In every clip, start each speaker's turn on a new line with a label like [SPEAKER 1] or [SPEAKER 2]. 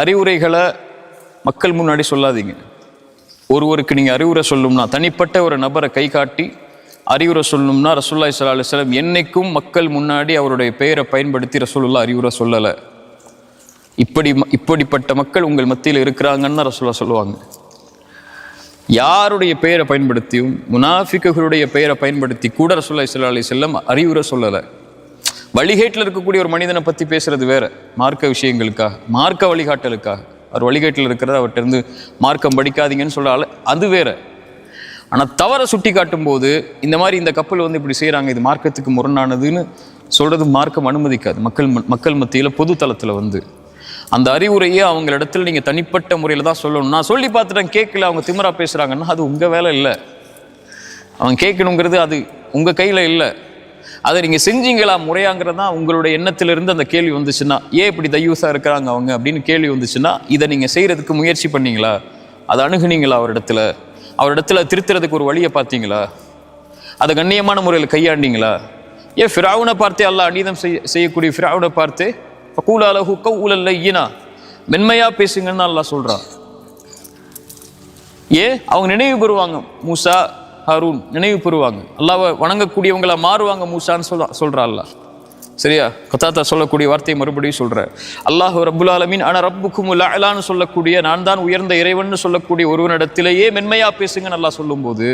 [SPEAKER 1] அறிவுரைகளை மக்கள் முன்னாடி சொல்லாதீங்க. ஒருவருக்கு நீங்கள் அறிவுரை சொல்லணும்னா தனிப்பட்ட ஒரு நபரை கை காட்டி அறிவுரை சொல்லணும்னா ரசூல்லாய் சல்லா அலுவலம் என்றைக்கும் மக்கள் முன்னாடி அவருடைய பெயரை பயன்படுத்தி ரசூலுல்லா அறிவுரை சொல்லலை. இப்படி இப்படிப்பட்ட மக்கள் உங்கள் மத்தியில் இருக்கிறாங்கன்னு ரசூல்லா சொல்லுவாங்க. யாருடைய பெயரை பயன்படுத்தியும் முனாஃபிக்குகளுடைய பெயரை பயன்படுத்தி கூட ரசூல்லா சல்லா அலி செல்லம் அறிவுரை சொல்லலை. வழிகேட்டில் இருக்கக்கூடிய ஒரு மனிதனை பற்றி பேசுறது வேற. மார்க்க விஷயங்களுக்காக மார்க்க வழிகாட்டலுக்காக. அவர் வழிகேட்டில் இருக்கிறத அவர்கிட்ட இருந்து மார்க்கம் படிக்காதீங்கன்னு சொல்ல அது வேற. ஆனால் தவறை சுட்டி காட்டும் போது இந்த மாதிரி இந்த கப்பல் வந்து இப்படி செய்கிறாங்க இது மார்க்கத்துக்கு முரணானதுன்னு சொல்றது மார்க்கம் அனுமதிக்காது. மக்கள் மக்கள் மத்தியில் பொது தளத்தில் வந்து. அந்த அறிவுரையை அவங்க இடத்துல நீங்கள் தனிப்பட்ட முறையில் தான் சொல்லணும். நான் சொல்லி பார்த்துட்டேன் கேட்கல அவங்க திமிரா பேசுகிறாங்கன்னா அது உங்கள் வேலை இல்லை. அவன் கேட்கணுங்கிறது அது உங்கள் கையில் இல்லை. அதை நீங்கள் செஞ்சீங்களா முறையாங்கிறது தான் உங்களுடைய எண்ணத்திலிருந்து அந்த கேள்வி வந்துச்சுன்னா ஏன் இப்படி தையூஸாக இருக்கிறாங்க அவங்க அப்படின்னு கேள்வி வந்துச்சுன்னா இதை நீங்கள் செய்கிறதுக்கு முயற்சி பண்ணீங்களா? அதை அணுகுனீங்களா அவரிடத்துல? அவரிடத்துல திருத்துறதுக்கு ஒரு வழியை பார்த்தீங்களா? அதை கண்ணியமான முறையில் கையாண்டீங்களா? ஏன் ஃபிராவுனை பார்த்தே அல்லாஹ் அநீதம் செய்ய செய்யக்கூடிய ஃபிராவுனை பார்த்து பக்கூல அலஹு கவுலல்ல ஈனா மென்மையாக பேசுங்கன்னு அல்லா சொல்கிறான் ஏன்? அவங்க நினைவு பெறுவாங்க மூசா ஹரூன் நினைவு பெறுவாங்க அல்லாவை வணங்கக்கூடியவங்களா மாறுவாங்க மூசான்னு சொல்ல சொல்கிறா அல்லாஹ். சரியா? கத்தாத்தா சொல்லக்கூடிய வார்த்தையை மறுபடியும் சொல்ற. அல்லாஹ் ரபுல் ஆலமீன் ஆனால் ரப்புக்கும் அலான்னு சொல்லக்கூடிய நான் தான் உயர்ந்த இறைவன் சொல்லக்கூடிய ஒருவனிடத்திலேயே மென்மையாக பேசுங்க நல்லா சொல்லும்போது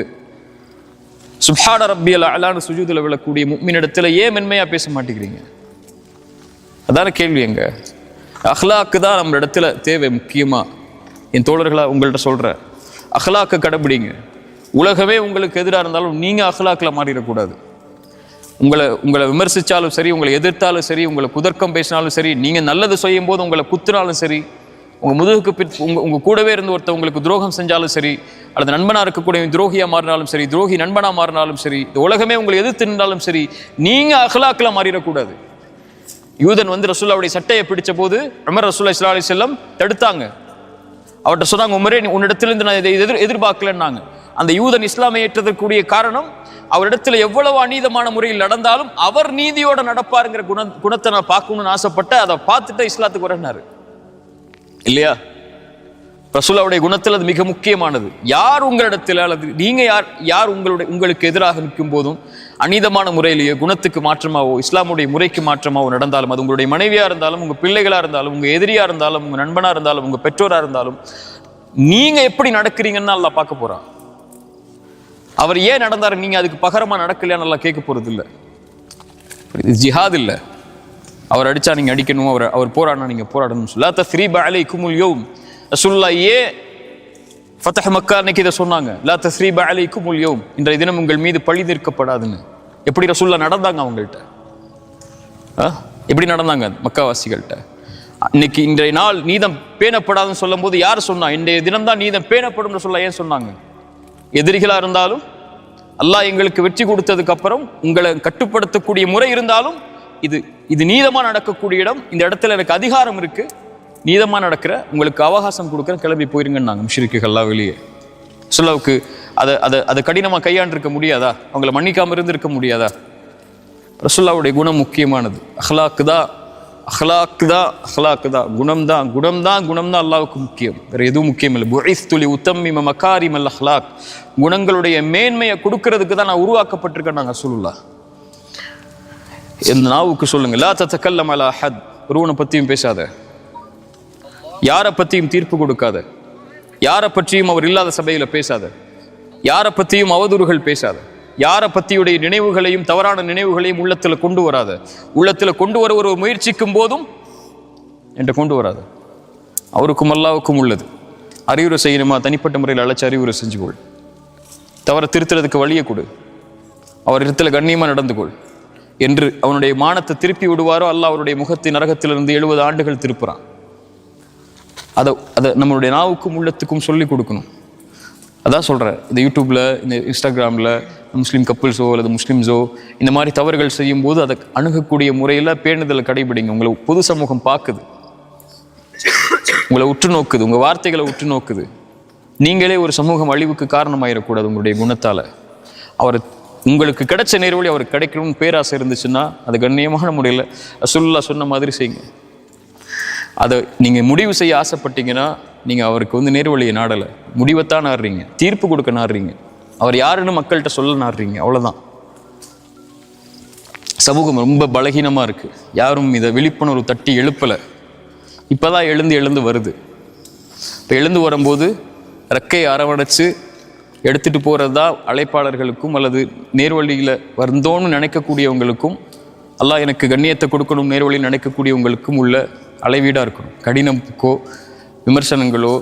[SPEAKER 1] சுப்ஹான ரப்பி அலான்னு சுஜூதில் விழக்கூடிய மின்னிடத்தில் ஏன் மென்மையாக பேச மாட்டேங்கிறீங்க. அதான கேள்வி எங்க? அஹ்லாக்கு தான் நம்ம இடத்துல தேவை முக்கியமாக என் தோழர்களாக உங்கள்கிட்ட சொல்கிறேன் அஹ்லாக்கு கடைபிடிங்க. உலகமே உங்களுக்கு எதிராக இருந்தாலும் நீங்கள் அஹ்லாக்கில் மாறிடக்கூடாது. உங்களை உங்களை விமர்சித்தாலும் சரி உங்களை எதிர்த்தாலும் சரி உங்களை குதர்க்கம் பேசினாலும் சரி நீங்கள் நல்லது செய்யும் போது உங்களை குத்துனாலும் சரி உங்கள் முதுகுக்கு பின் உங்கள் உங்கள் கூடவே இருந்து ஒருத்தர் உங்களுக்கு துரோகம் செஞ்சாலும் சரி அல்லது நண்பனாக இருக்கக்கூடிய துரோகியாக மாறினாலும் சரி துரோகி நண்பனா மாறினாலும் சரி இந்த உலகமே உங்களை எதிர்த்து நின்றாலும் சரி நீங்கள் அகலாக்கில் மாறிடக்கூடாது. யூதன் வந்து ரசூல்லாவுடைய சட்டையை பிடிச்ச போது அமர் ரசூல்லா இஸ்லா அலி செல்லம் தடுத்தாங்க. அவர்கிட்ட சொன்னாங்க உமரே உன்னிடத்திலிருந்து நான் இதை எதிர் எதிர்பார்க்கலன்னாங்க. அந்த யூதன் இஸ்லாமை ஏற்றதற்குரிய காரணம் அவரிடத்துல எவ்வளவு அநீதமான முறையில் நடந்தாலும் அவர் நீதியோட நடப்பாருங்கிற குண குணத்தை நான் பார்க்கணும்னு ஆசைப்பட்ட அதை பார்த்துட்டு இஸ்லாத்துக்கு வரனாரு இல்லையா? ரசூலாவுடைய குணத்தில் அது மிக முக்கியமானது. யார் உங்களிடத்தில் அல்லது நீங்க யார் யார் உங்களுடைய உங்களுக்கு எதிராக நிற்கும் போதும் அநீதமான முறையிலேயே குணத்துக்கு மாற்றமாவோ இஸ்லாமுடைய முறைக்கு மாற்றமாவோ நடந்தாலும் அது உங்களுடைய மனைவியா இருந்தாலும் உங்க பிள்ளைகளா இருந்தாலும் உங்க எதிரியா இருந்தாலும் உங்க நண்பனா இருந்தாலும் உங்க பெற்றோரா இருந்தாலும் நீங்க எப்படி நடக்கிறீங்கன்னு அல்லாஹ் பார்க்க போறான். அவர் ஏன் நடந்தார் நீங்க அதுக்கு பகரமா நடக்கலையான்னு நல்லா கேட்க போறது இல்லை இது ஜிஹாத் இல்ல. அவர் அடிச்சா நீங்க அடிக்கணும் அவர் அவர் போராடினா நீங்க போராடணும் சொல்லா. தஸ்ரீ அலை குமுல் யோம். ரசூல்லா ஏ ஃபத்தஹ் மக்கா அன்னைக்கு இதை சொன்னாங்க. லா தஸ்ரீப குமுல் யோம். இன்றைய தினம் உங்கள் மீது பழி நிற்கப்படாதுன்னு எப்படி ரசூல்லா நடந்தாங்க அவங்கள்ட்ட? ஆ? எப்படி நடந்தாங்க மக்காவாசிகள்கிட்ட இன்னைக்கு இன்றைய நாள் நீதம் பேணப்படாதுன்னு சொல்லும் போது யார் சொன்னா இன்றைய தினம் தான் நீதம் பேணப்படும் சொல்ல ஏன் சொன்னாங்க? எதிரிகளாக இருந்தாலும் அல்லாஹ் எங்களுக்கு வெற்றி கொடுத்ததுக்கு அப்புறம் உங்களை கட்டுப்படுத்தக்கூடிய முறை இருந்தாலும் இது இது நீதமாக நடக்கக்கூடிய இடம். இந்த இடத்துல எனக்கு அதிகாரம் இருக்கு. நீதமாக நடக்கிற உங்களுக்கு அவகாசம் கொடுக்குற கிளம்பி போயிருங்கன்னாங்க முஷ்ரிக்குகள்லாம் வெளியே. சொல்லாவுக்கு அதை அதை அதை கடினமாக கையாண்டிருக்க முடியாதா? அவங்கள மன்னிக்காமல் இருந்திருக்க முடியாதா? ரசுல்லாவுடைய குணம் முக்கியமானது. அஹ்லாக்கு தான் அஹ்லாக்கு தான் அஹ்லாக்கு தான் குணம் தான். குணம் தான் குணம் தான் அல்லாவுக்கு முக்கியம். வேறு எதுவும் முக்கியம் இல்லை. புகைஸ் துளி உத்தம்மிம மக்காரிம் அல் அஹ்லாக். குணங்களுடைய மேன்மையை கொடுக்கறதுக்கு தான் நான் உருவாக்கப்பட்டிருக்கேன் நாங்கள் சொல்லலாம் இந்த நாவுக்கு சொல்லுங்க. லா தத்தக்கல்லம் அலா ஹத் ஒருவனை பற்றியும் பேசாத. யாரை பற்றியும் தீர்ப்பு கொடுக்காத. யாரை பற்றியும் அவர் இல்லாத சபையில் பேசாத. யாரை பற்றியும் அவதூறுகள் பேசாத. யாரை பற்றியுடைய நினைவுகளையும் தவறான நினைவுகளையும் உள்ளத்தில் கொண்டு வராது. உள்ளத்தில் கொண்டு வர ஒரு முயற்சிக்கும் போதும் என்று கொண்டு வராது. அவருக்கும் அல்லாவுக்கும் உள்ளது. அறிவுரை செய்யணுமா? தனிப்பட்ட முறையில் அழைச்சி அறிவுரை செஞ்சு கொள். தவற திருத்துறதுக்கு வழியை கொடு. அவர் இடத்துல கண்ணியமாக நடந்து கொள். என்று அவனுடைய மானத்தை திருப்பி விடுவாரோ? அல்ல அவருடைய முகத்தை நரகத்திலிருந்து எழுபது ஆண்டுகள் திருப்புறான். அதை அதை நம்மளுடைய நாவுக்கும் உள்ளத்துக்கும் சொல்லி கொடுக்கணும். அதான் சொல்கிறேன் இந்த யூடியூப்பில் இந்த இன்ஸ்டாகிராமில் முஸ்லீம் கப்புள்ஸோ அல்லது முஸ்லீம்ஸோ இந்த மாதிரி தவறுகள் செய்யும்போது அதை அணுகக்கூடிய முறையில் பேணுதலை கடைபிடிங்க. உங்களை பொது சமூகம் பார்க்குது. உங்களை உற்று நோக்குது. உங்கள் வார்த்தைகளை உற்று நோக்குது. நீங்களே ஒரு சமூகம் அழிவுக்கு காரணமாயிடக்கூடாது உங்களுடைய குணத்தால். அவர் உங்களுக்கு கிடைச்ச நேர்வழி அவர் கிடைக்கணும்னு பேராசை இருந்துச்சுன்னா அது கண்ணியமான முறையில் சுல்லா சொன்ன மாதிரி செய்யுங்க. அதை நீங்கள் முடிவு செய்ய ஆசைப்பட்டீங்கன்னா நீங்கள் அவருக்கு வந்து நேர்வழியை நாடலை. முடிவைத்தான் நாடுறீங்க. தீர்ப்பு கொடுக்க நாடுறீங்க. அவர் யாருன்னு மக்கள்கிட்ட சொல்ல நாடுறீங்க. அவ்வளோதான் சமூகம் ரொம்ப பலகீனமாக இருக்குது யாரும் இதை விழிப்புணர்வு தட்டி எழுப்பலை. இப்போ தான் எழுந்து எழுந்து வருது. இப்போ எழுந்து வரும்போது ரெக்கையை அரவணைச்சு எடுத்துகிட்டு போகிறது தான் அழைப்பாளர்களுக்கும் அல்லது நேர்வழியில் வந்தோன்னு நினைக்கக்கூடியவங்களுக்கும் அல்லாஹ் எனக்கு கண்ணியத்தை கொடுக்கணும் நேர்வழியில் நினைக்கக்கூடியவங்களுக்கும் உள்ள அளவீடாக இருக்கணும். கடினமுக்கோ விமர்சனங்களோ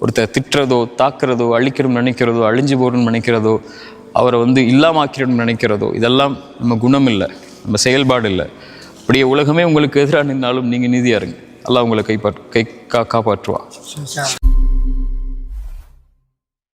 [SPEAKER 1] ஒருத்தர் திட்டுறதோ தாக்குறதோ அழிக்கணும்னு நினைக்கிறதோ அழிஞ்சு போகணும்னு நினைக்கிறதோ அவரை வந்து இல்லாமாக்கிடணும்னு நினைக்கிறதோ இதெல்லாம் நம்ம குணம் இல்லை நம்ம செயல்பாடு இல்லை அப்படியே உலகமே உங்களுக்கு எதிராக நின்றாலும் நீங்கள் நீதியாக இருங்க. எல்லாம் உங்களை கைப்பற் கை கா காப்பாற்றுவா